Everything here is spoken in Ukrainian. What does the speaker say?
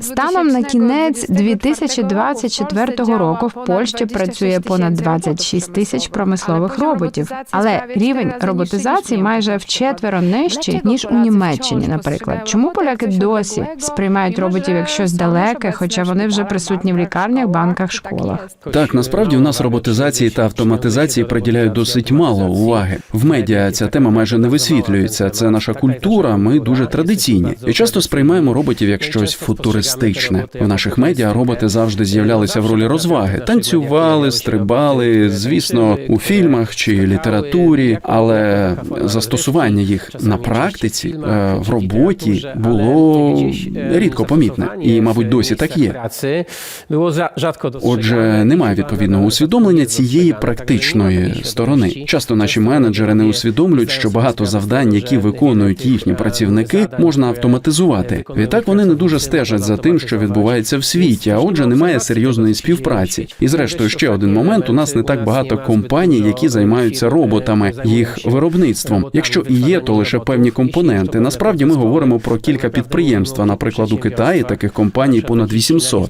Станом на кінець 2024 року в Польщі працює понад 26 тисяч промислових роботів, але рівень роботизації майже вчетверо нижчий ніж у Німеччині. Наприклад, чому поляки досі сприймають роботів як щось далеке, хоча вони вже присутні в лікарнях, банках, школах. Так, насправді в нас роботизації та автоматизації приділяють досить мало уваги. В медіа ця тема майже не висвітлюється. Це наша культура. Ми дуже традиційні і часто сприймаємо роботів як щось футуристичне. В наших медіа роботи завжди з'являлися в ролі розваги, танцювали, стрибали, звісно, у фільмах чи літературі, але застосування їх на практиці е, в роботі було рідко помітне, і, мабуть, досі так є. Отже, немає відповідного усвідомлення цієї практичної сторони. Часто наші менеджери не усвідомлюють, що багато завдань, які виконують їхні працівники, можна автоматизувати. Відтак вони не дуже стежать за тим, що відбувається в світі. А отже, немає серйозної співпраці. І зрештою, ще один момент: у нас не так багато компаній, які займаються роботами, їх виробництвом. Якщо і є, то лише певні компоненти. Насправді ми говоримо про кілька підприємств. Наприклад, у Китаї таких компаній понад 800.